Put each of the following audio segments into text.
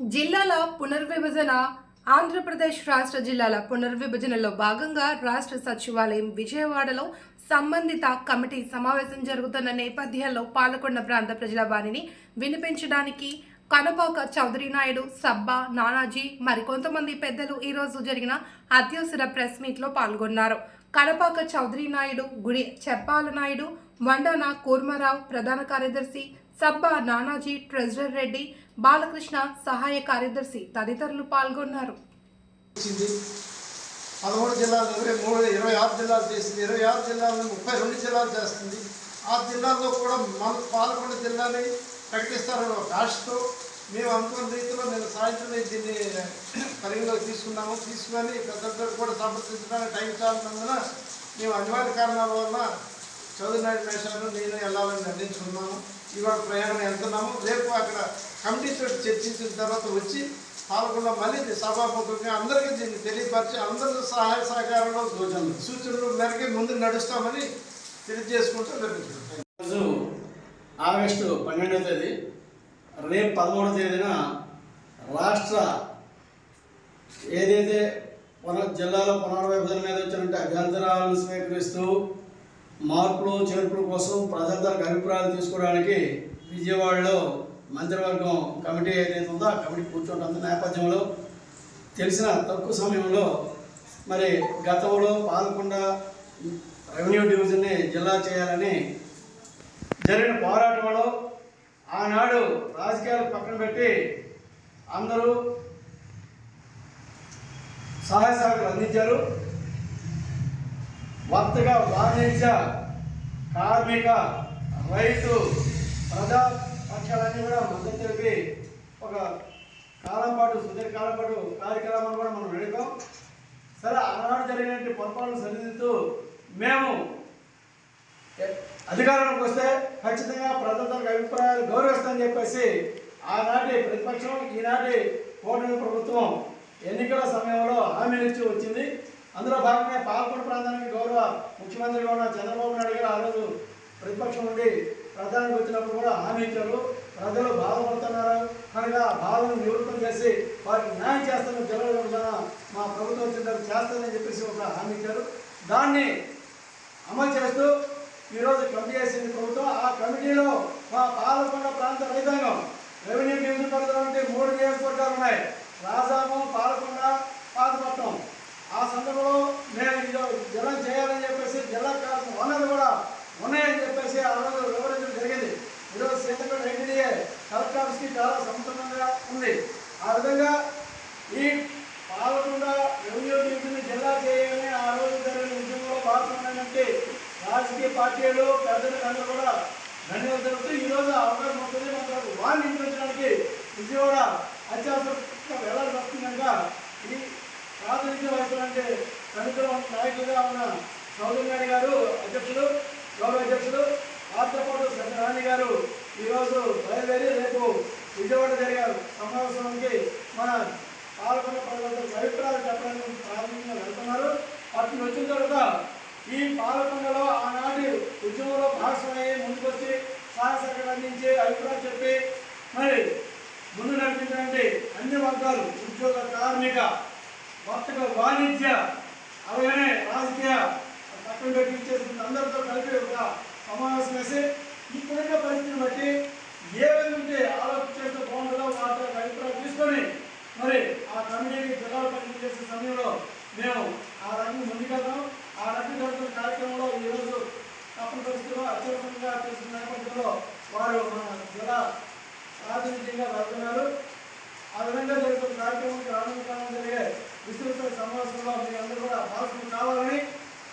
జిల్లాల పునర్విభజన ఆంధ్రప్రదేశ్ రాష్ట్ర జిల్లాల పునర్విభజనలో భాగంగా రాష్ట్ర సచివాలయం విజయవాడలో సంబంధిత కమిటీ సమావేశం జరుగుతున్న నేపథ్యంలో పాలకొండ ప్రాంత ప్రజల వారిని వినిపించడానికి కనపాక చౌదరి నాయుడు సబ్బా నానాజీ మరికొంతమంది పెద్దలు ఈరోజు జరిగిన అత్యవసర ప్రెస్ మీట్లో పాల్గొన్నారు. కనపాక చౌదరి నాయుడు గుడి చెప్పాల నాయుడు వండాన కూర్మారావు ప్రధాన కార్యదర్శి సబ్బా నానాజీ ట్రెజరర్ రెడ్డి బాలకృష్ణ సహాయ కార్యదర్శి తదితరులు పాల్గొన్నారు. పదమూడు జిల్లాలు ఇరవై మూడు ఇరవై ఆరు జిల్లాలు చేసింది. ఇరవై ఆరు జిల్లాలను ముప్పై రెండు జిల్లాలు చేస్తుంది. ఆ జిల్లాల్లో కూడా మన పాలకొండ జిల్లాని ప్రకటిస్తారని ఒక ఆశతో మేము అనుకున్న రీతిలో నేను సాయంత్రం దీన్ని పరిగణలోకి తీసుకున్నాము. తీసుకొని పెద్దలు కూడా సమర్థించడానికి టైం చాలినందున మేము అనివార్య కారణాల వల్ల చౌదరి నాయుడు మేషాలు నేను వెళ్ళాలని నిర్ణయించుకున్నాము. ఇవాళ ప్రయాణం వెళ్తున్నాము. రేపు అక్కడ కమిటీతో చర్చించిన తర్వాత వచ్చి పాల్గొన్న మళ్ళీ సభాముఖంగా అందరికీ దీన్ని తెలియపరిచి అందరి సహాయ సహకారంలో సూచనలు సూచనలు మేరకే ముందు నడుస్తామని తెలియజేసుకుంటూ ఈరోజు రోజు ఆగస్టు పన్నెండవ తేదీ రేపు పదమూడవ తేదీన రాష్ట్ర ఏదైతే పునర్ జిల్లాలో పునర్విభజన మీద వచ్చినట్టు అభ్యంతరాలను స్వీకరిస్తూ మార్పులు చేర్పుల కోసం ప్రజలందరికి అభిప్రాయాలు తీసుకోవడానికి విజయవాడలో మంత్రివర్గం కమిటీ ఏదైతే ఉందో ఆ కమిటీ కూర్చుంటుంది. నేపథ్యంలో తెలిసిన తక్కువ సమయంలో మరి గతంలో పాల్గొండ రెవెన్యూ డివిజన్ని జిల్లా చేయాలని జరిగిన పోరాటంలో ఆనాడు రాజకీయాలు పక్కన పెట్టి అందరూ సహాయ సహకారం అందించారు. వర్తగా వాణిజ్య కార్మిక రైతు ప్రజా పక్షాలన్నీ కూడా మద్దతు తెలిపి ఒక కాలం పాటు సుదీర్ఘకాలం పాటు కార్యక్రమాలు కూడా మనం నడిపాం. సరే ఆనాడు జరిగినటువంటి పొరపాట్లు సరిదిద్దుతూ మేము అధికారంలోకి వస్తే ఖచ్చితంగా ప్రజలందరికి అభిప్రాయాలు గౌరవిస్తామని చెప్పేసి ఆనాటి ప్రతిపక్షం ఈనాటి కూటమి ప్రభుత్వం ఎన్నికల సమయంలో హామీలు ఇచ్చి వచ్చింది. అందులో భాగంగా పాల్గొండ ప్రాంతానికి గౌరవ ముఖ్యమంత్రిగా ఉన్న చంద్రబాబు నాయుడు గారు ఆ రోజు ప్రతిపక్షం నుండి ప్రధానికి వచ్చినప్పుడు కూడా హామీ ఇచ్చారు. ప్రజలు బాధపడుతున్నారు. కనుక ఆ బాధను నివృత్తం చేసి వారికి న్యాయం చేస్తున్న జిల్లా విభజన మా ప్రభుత్వం వచ్చిన తర్వాత చేస్తుందని చెప్పేసి ఒక హామీ ఇచ్చారు. దాన్ని అమలు చేస్తూ ఈరోజు కమిటీ వేసింది ప్రభుత్వం. ఆ కమిటీలో మా పాలకొండ ప్రాంత రైతాంగం రెవెన్యూ డివిజన్ పరిధిలో ఉంటే మూడు నియోజకవర్గాలు ఉన్నాయి రాజాము పాలకొండ పాతపట్నం ఆ సందర్భంలో మేము ఇది జిల్లా చేయాలని చెప్పేసి జిల్లా కావాల్సిన వనరులు కూడా ఉన్నాయని చెప్పేసి ఆ రోజు వివరించడం జరిగింది ఈరోజు సీతపేట ఎన్డీఏ కలెక్టర్ చాలా సంపన్నంగా ఉంది. ఆ విధంగా ఈ పాలకొండ రెవెన్యూ డివిజన్ జిల్లా చేయాలని ఆ రోజు జరిగిన ఉద్యమంలో భాగమైనటువంటి రాజకీయ పార్టీలు పెద్దలు అందరూ కూడా ధన్యవాదాలు జరుగుతూ ఈరోజు అవకాశం ఉంటుంది మనకు వారిని నిర్మించడానికి విజయవాడ అత్యవసరంగా వెళ్ళాల్సి వస్తుంది కనుక ఈ ప్రాతినిధ్య వహిస్తున్నటువంటి ప్రముఖ నాయకులుగా ఉన్న చౌదరి గారు అధ్యక్షుడు గౌరవ అధ్యక్షుడు వారితో సత్యనారాయణ గారు ఈరోజు బయలుదేరి రేపు విజయవాడ జరిగే సమావేశానికి మన పాల్గొన్న ప్రజలందరూ అభిప్రాయాలు చెప్పడానికి ప్రాథమికంగా వెళ్తున్నారు. అటు వచ్చిన తర్వాత ఈ పాలకొండలో ఆనాటి ఉద్యమంలో భాగస్వామి ముందుకొచ్చి సహాయ అందించి అభిప్రాయాలు చెప్పి మరి ముందు నడిపించినటువంటి అన్ని వర్గాలు ఉద్యోగ కార్మిక వర్తక వాణిజ్య అలాగనే రాజకీయ పక్కన పెట్టి అందరితో కలిపి ఒక సమావేశం వేసి ఇప్పుడున్న పరిస్థితిని బట్టి ఏ విధంగా ఉంటే ఆలోచన చేస్తే బాగుంటుందో వాటి అభిప్రాయం తీసుకొని మరి ఆ కమిటీకి జిల్లాలో పనిచేసే సమయంలో మేము ఆ రకంగా ముందుకెళ్తాం. ఆ రకంగా జరుగుతున్న కార్యక్రమంలో ఈరోజు తప్పని పరిస్థితుల్లో అత్యవసరంగా చేసిన నేపథ్యంలో వారు మన జిల్లా ప్రాతినిధ్యంగా వెళ్తున్నారు. ఆ విధంగా జరుగుతున్న కార్యక్రమానికి రానున్న కాలం జరిగే విస్తృత సమావేశంలో మీ అందరూ కూడా భాగస్వామి కావాలని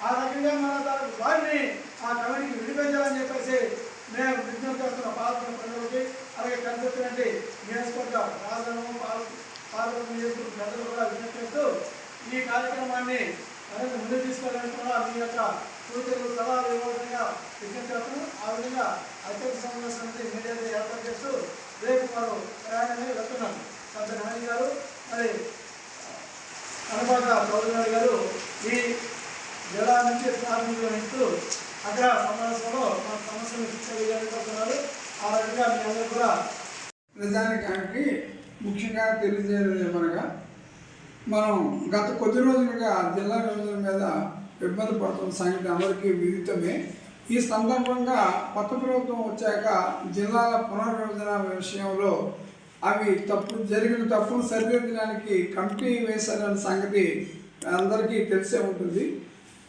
ఆ రకంగా మన దాని వారిని ఆ కమిటీకి విడిపించాలని చెప్పేసి మేము విజ్ఞప్తి చేస్తున్న. పాల్గొన్న ప్రజలకి అలాగే కలిసినటువంటి నియోజకవర్గ రాజధాని పాల్ పాల్గొన్న నియోజకవర్గ ప్రజలు కూడా విజ్ఞప్తి చేస్తూ ఈ కార్యక్రమాన్ని మరింత ముందుకు తీసుకోవాలని కూడా మీ యొక్క సూచనలు సలహాలు ఇవ్వాల్సిందిగా విజ్ఞప్తి చేస్తున్నాం. ఆ విధంగా అత్యంత సమావేశానికి మీడియా ఏర్పాటు చేస్తూ రేపు వారు ప్రయాణమే వెళ్తున్నాం. పెద్ద నాని గారు మరి కనపాక చౌదరి గారు ఈ జిల్లా నుంచి ప్రారంభం అగ్ర అక్కడ సమావేశంలో మా సమస్యను తెలియజేయబడుతున్నారు ఆ రకంగా మీ అందరూ కూడా ప్రధానకానికి ముఖ్యంగా తెలియజేయడం ఏమనగా మనం గత కొద్ది రోజులుగా జిల్లా విభజన మీద ఇబ్బంది పడుతున్న సంగతి అందరికీ విదితమే. ఈ సందర్భంగా కొత్త ప్రభుత్వం వచ్చాక జిల్లాల పునర్విభజన విషయంలో అవి తప్పు జరిగిన తప్పులు సరిదిద్దడానికి కమిటీ వేశారన్న సంగతి అందరికీ తెలిసే ఉంటుంది.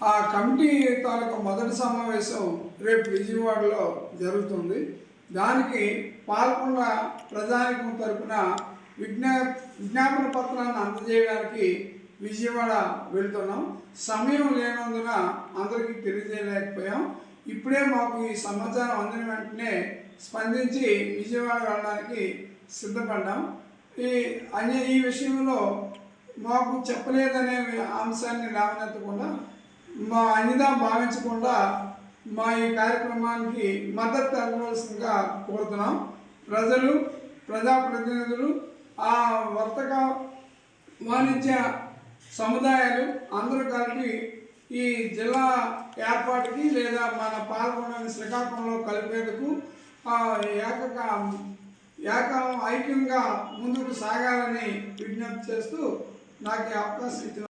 ఆ కమిటీ తాలూకా మొదటి సమావేశం రేపు విజయవాడలో జరుగుతుంది. దానికి పాల్గొన్న ప్రజానికం తరపున విజ్ఞా విజ్ఞాపన పత్రాన్ని అందజేయడానికి విజయవాడ వెళ్తున్నాం. సమయం లేనందున అందరికీ తెలియజేయలేకపోయాం. ఇప్పుడే మాకు ఈ సమాచారం అందిన వెంటనే స్పందించి విజయవాడ వెళ్ళడానికి సిద్ధపడ్డాం. ఈ అనే ఈ విషయంలో మాకు చెప్పలేదనే అంశాన్ని లేవనెత్తకుండా మా అన్నిదా భావించకుండా మా ఈ కార్యక్రమానికి మద్దతు తెలపవలసిందిగా కోరుతున్నాం. ప్రజలు ప్రజాప్రతినిధులు ఆ వర్తక వాణిజ్య సముదాయాలు అందరూ కలిపి ఈ జిల్లా ఏర్పాటుకి లేదా మన పాల్గొనని శ్రీకాకుళంలో కలిపేందుకు ఏక ఏకక ఏక ఐక్యంగా ముందుకు సాగాలని విజ్ఞప్తి చేస్తూ నాకు అవకాశం ఇచ్చిన